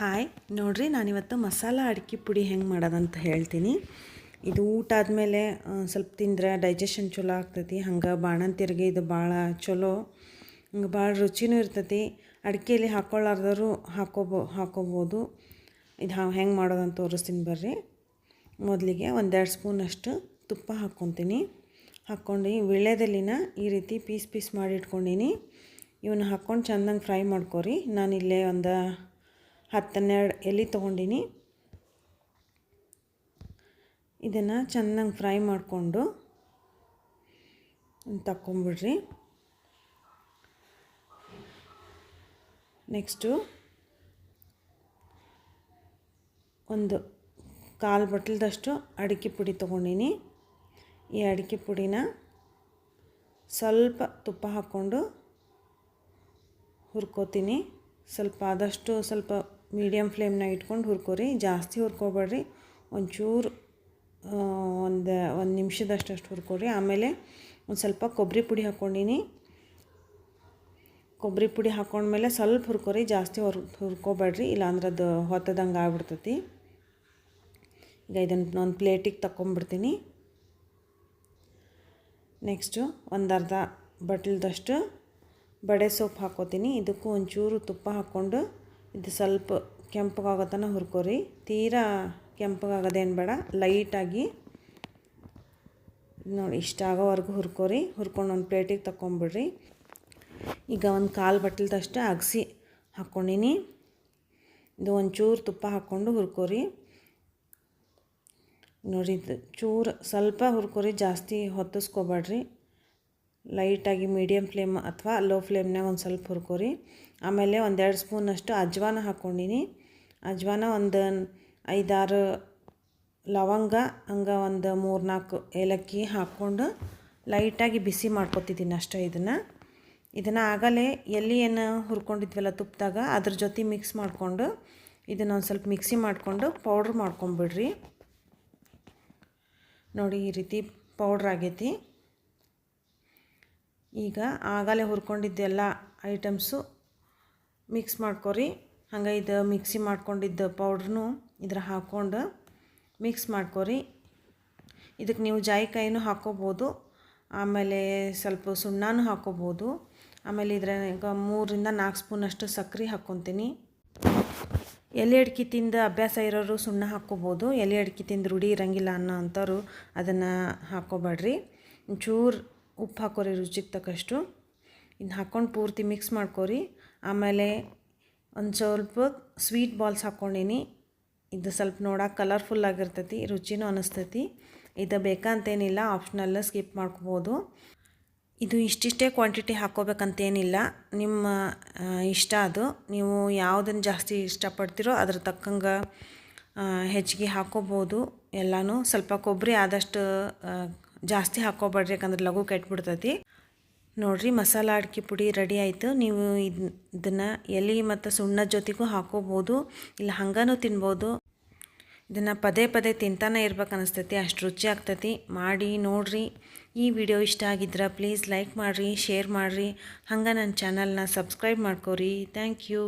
Hi. ನೋಡ್ರಿ, ನಾನಿವತ್ತು ಮಸಾಲ ಅಡಿಕೆ ಪುಡಿ ಹೆಂಗೆ ಮಾಡೋದಂತ ಹೇಳ್ತೀನಿ. ಇದು ಊಟ ಆದಮೇಲೆ ಸ್ವಲ್ಪ ತಿಂದ್ರೆ ಡೈಜೆಷನ್ ಚಲೋ ಆಗ್ತೈತಿ. ಹಂಗೆ ಬಾಣಂತಿರ್ಗೆ ಇದು ಭಾಳ ಚಲೋ. ಹಂಗೆ ಭಾಳ ರುಚಿನೂ ಇರ್ತೈತಿ. ಅಡಿಕೆಯಲ್ಲಿ ಹಾಕ್ಕೊಳ್ಳಾರ್ದವರು ಹಾಕೋಬೋ, ಹಾಕೋಬೋದು. ಇದು ಹೆಂಗೆ ಮಾಡೋದಂತ ತೋರಿಸ್ತೀನಿ ಬರ್ರಿ. ಮೊದಲಿಗೆ ಒಂದೆರಡು ಸ್ಪೂನಷ್ಟು ತುಪ್ಪ ಹಾಕ್ಕೊತೀನಿ ಹಾಕ್ಕೊಂಡು ವಿಳ್ಯದಲ್ಲಿನ ಈ ರೀತಿ ಪೀಸ್ ಪೀಸ್ ಮಾಡಿ ಇಟ್ಕೊಂಡೀನಿ. ಇವನ್ನ ಹಾಕ್ಕೊಂಡು ಚೆಂದಂಗೆ ಫ್ರೈ ಮಾಡ್ಕೊರಿ. ನಾನಿಲ್ಲೇ ಒಂದು ಹತ್ತನ್ನೆರಡು ಎಲೆ ತೊಗೊಂಡಿನಿ? ಇದನ್ನು ಚೆನ್ನಾಗಿ ಫ್ರೈ ಮಾಡಿಕೊಂಡು ತಕ್ಕೊಂಬಿಡ್ರಿ. ನೆಕ್ಸ್ಟು ಒಂದು ಕಾಲು ಬಟ್ಲದಷ್ಟು ಅಡಿಕೆ ಪುಡಿ ತೊಗೊಂಡಿನಿ. ಈ ಅಡಿಕೆ ಪುಡಿನ ಸ್ವಲ್ಪ ತುಪ್ಪ ಹಾಕ್ಕೊಂಡು ಹುರ್ಕೋತೀನಿ. ಸ್ವಲ್ಪ ಆದಷ್ಟು ಸ್ವಲ್ಪ ಮೀಡಿಯಮ್ ಫ್ಲೇಮ್ನ ಇಟ್ಕೊಂಡು ಹುರ್ಕೋರಿ, ಜಾಸ್ತಿ ಹುರ್ಕೋಬೇಡ್ರಿ. ಒಂಚೂರು ಒಂದು ಒಂದು ನಿಮಿಷದಷ್ಟು ಅಷ್ಟು ಹುರ್ಕೊರಿ. ಆಮೇಲೆ ಒಂದು ಸ್ವಲ್ಪ ಕೊಬ್ಬರಿ ಪುಡಿ ಹಾಕ್ಕೊಂಡಿನಿ ಕೊಬ್ಬರಿ ಪುಡಿ ಹಾಕ್ಕೊಂಡ್ಮೇಲೆ ಸ್ವಲ್ಪ ಹುರ್ಕೊರಿ, ಜಾಸ್ತಿ ಹುರ್, ಹುರ್ಕೋಬೇಡ್ರಿ. ಇಲ್ಲಾಂದ್ರೆ ಅದು ಹೊತ್ತದಂಗೆ ಆಗ್ಬಿಡ್ತೈತಿ. ಈಗ ಇದನ್ನು ಒಂದು ಪ್ಲೇಟಿಗೆ ತಗೊಂಬಿಡ್ತೀನಿ ನೆಕ್ಸ್ಟು ಒಂದು ಅರ್ಧ ಬಟ್ಲದಷ್ಟು ಬಡೆ ಸೊಪ್ಪು ಹಾಕೋತೀನಿ. ಇದಕ್ಕೂ ಒಂಚೂರು ತುಪ್ಪ ಹಾಕ್ಕೊಂಡು ಇದು ಸ್ವಲ್ಪ ಕೆಂಪಗಾಗೋ ತನಕ ಹುರ್ಕೋರಿ. ತೀರಾ ಕೆಂಪಗಾಗೋದೇನು ಬೇಡ. ಲೈಟಾಗಿ ನೋಡಿ, ಇಷ್ಟ ಆಗೋವರೆಗೂ ಹುರ್ಕೋರಿ. ಹುರ್ಕೊಂಡು ಒಂದು ಪ್ಲೇಟಿಗೆ ತಗೊಂಬಿಡ್ರಿ ಈಗ ಒಂದು ಕಾಲು ಬಟ್ಲದಷ್ಟು ಅಗಸಿ ಹಾಕ್ಕೊಂಡಿನಿ ಇದು ಒಂಚೂರು ತುಪ್ಪ ಹಾಕ್ಕೊಂಡು ಹುರ್ಕೋರಿ. ನೋಡಿ ಚೂರು ಸ್ವಲ್ಪ ಹುರ್ಕೋರಿ, ಜಾಸ್ತಿ ಹೊತ್ತಿಸ್ಕೊಬೇಡ್ರಿ. ಲೈಟಾಗಿ ಮೀಡಿಯಮ್ ಫ್ಲೇಮ್ ಅಥವಾ ಲೋ ಫ್ಲೇಮ್ನಾಗ ಒಂದು ಸ್ವಲ್ಪ ಹುರ್ಕೋರಿ. ಆಮೇಲೆ ಒಂದೆರಡು ಸ್ಪೂನಷ್ಟು ಅಜ್ವಾನ ಹಾಕ್ಕೊಂಡಿನಿ. ಅಜ್ವಾನ ಒಂದು ಐದಾರು ಲವಂಗ, ಹಂಗೆ ಒಂದು ಮೂರು ನಾಲ್ಕು ಏಲಕ್ಕಿ ಹಾಕ್ಕೊಂಡು ಲೈಟಾಗಿ ಬಿಸಿ ಮಾಡ್ಕೊತಿದ್ದೀನಿ ಅಷ್ಟೇ ಇದನ್ನು. ಇದನ್ನು ಆಗಲೇ ಎಲ್ಲಿ ಏನು ಹುರ್ಕೊಂಡಿದ್ವಲ್ಲ ತುಪ್ಪದಾಗ ಅದ್ರ ಜೊತೆ ಮಿಕ್ಸ್ ಮಾಡಿಕೊಂಡು ಇದನ್ನು ಒಂದು ಸ್ವಲ್ಪ ಮಿಕ್ಸಿ ಮಾಡಿಕೊಂಡು ಪೌಡ್ರ್ ಮಾಡ್ಕೊಂಬಿಡ್ರಿ. ನೋಡಿ ಈ ರೀತಿ ಪೌಡ್ರ್ ಆಗೈತಿ. ಈಗ ಆಗಲೇ ಹುರ್ಕೊಂಡಿದ್ದೆಲ್ಲ ಐಟಮ್ಸು, ಮಿಕ್ಸ್ ಮಾಡ್ಕೊರಿ. ಹಂಗೆ ಇದು ಮಿಕ್ಸಿ ಮಾಡ್ಕೊಂಡಿದ್ದ ಪೌಡ್ರನ್ನು ಇದ್ರ ಹಾಕ್ಕೊಂಡು ಮಿಕ್ಸ್ ಮಾಡ್ಕೊರಿ. ಇದಕ್ಕೆ ನೀವು ಜಾಯಿಕಾಯಿನೂ ಹಾಕ್ಕೋಬೋದು, ಆಮೇಲೆ ಸ್ವಲ್ಪ ಸುಣ್ಣನೂ ಹಾಕ್ಕೋಬೋದು. ಆಮೇಲೆ ಇದ್ರಾಗ ಮೂರಿಂದ ನಾಲ್ಕು ಸ್ಪೂನಷ್ಟು ಸಕ್ಕರೆ ಹಾಕ್ಕೊತೀನಿ. ಎಲೆ ಅಡಿಕೆ ತಿಂದ ಅಭ್ಯಾಸ ಇರೋರು ಸುಣ್ಣ ಹಾಕ್ಕೋಬೋದು. ಎಲೆ ಅಡಿಕೆ ತಿಂದು ರೂಢಿ ಇರಂಗಿಲ್ಲ ಅನ್ನೋ ಅಂಥವ್ರು ಅದನ್ನು ಹಾಕ್ಕೋಬೇಡ್ರಿ. ಒಂಚೂರು ಉಪ್ಪು ಹಾಕೋರಿ ರುಚಿಗೆ ತಕ್ಕಷ್ಟು. ಇನ್ನು ಹಾಕ್ಕೊಂಡು ಪೂರ್ತಿ ಮಿಕ್ಸ್ ಮಾಡ್ಕೊರಿ. ಆಮೇಲೆ ಒಂದು ಸ್ವಲ್ಪ ಸ್ವೀಟ್ ಬಾಲ್ಸ್ ಹಾಕ್ಕೊಂಡೀನಿ. ಇದು ಸ್ವಲ್ಪ ನೋಡೋಕೆ ಕಲರ್ಫುಲ್ ಆಗಿರ್ತೈತಿ, ರುಚಿನೂ ಅನ್ನಿಸ್ತೈತಿ ಇದು ಬೇಕಂತೇನಿಲ್ಲ ಆಪ್ಷನಲ್ಲ ಸ್ಕಿಪ್ ಮಾಡ್ಕೋಬೋದು. ಇದು ಇಷ್ಟಿಷ್ಟೇ ಕ್ವಾಂಟಿಟಿ ಹಾಕ್ಕೋಬೇಕಂತೇನಿಲ್ಲ. ನಿಮ್ಮ ಇಷ್ಟ ಅದು. ನೀವು ಯಾವುದನ್ನು ಜಾಸ್ತಿ ಇಷ್ಟಪಡ್ತೀರೋ ಅದ್ರ ತಕ್ಕಂಗೆ ಹೆಚ್ಚಿಗೆ ಹಾಕ್ಕೋಬೋದು. ಎಲ್ಲನೂ ಸ್ವಲ್ಪ ಕೊಬ್ಬರಿ ಆದಷ್ಟು ಜಾಸ್ತಿ ಹಾಕ್ಕೊಬೇಡ್ರಿ ಯಾಕಂದ್ರೆ ಲಘು ಕೆಟ್ಬಿಡ್ತೈತಿ. ನೋಡಿರಿ, ಮಸಾಲ ಅಡಿಕೆ ಪುಡಿ ರೆಡಿ ಆಯಿತು. ನೀವು ಇದು ಇದನ್ನು ಎಲೆ ಮತ್ತು ಸುಣ್ಣದ ಜೊತೆಗೂ ಹಾಕೋಬೋದು ಇಲ್ಲ, ಹಂಗನೂ ತಿನ್ಬೋದು. ಇದನ್ನು ಪದೇ ಪದೇ ತಿಂತಾನೆ ಇರ್ಬೇಕು ಅನಿಸ್ತೈತಿ, ಅಷ್ಟು ರುಚಿ ಆಗ್ತೈತಿ. ಮಾಡಿ, ನೋಡಿರಿ. ಈ ವಿಡಿಯೋ ಇಷ್ಟ ಆಗಿದ್ರೆ ಪ್ಲೀಸ್ ಲೈಕ್ ಮಾಡಿರಿ, ಶೇರ್ ಮಾಡಿರಿ. ಹಂಗೆ ನನ್ನ ಚಾನಲ್ನ ಸಬ್ಸ್ಕ್ರೈಬ್ ಮಾಡ್ಕೋರಿ. Thank you.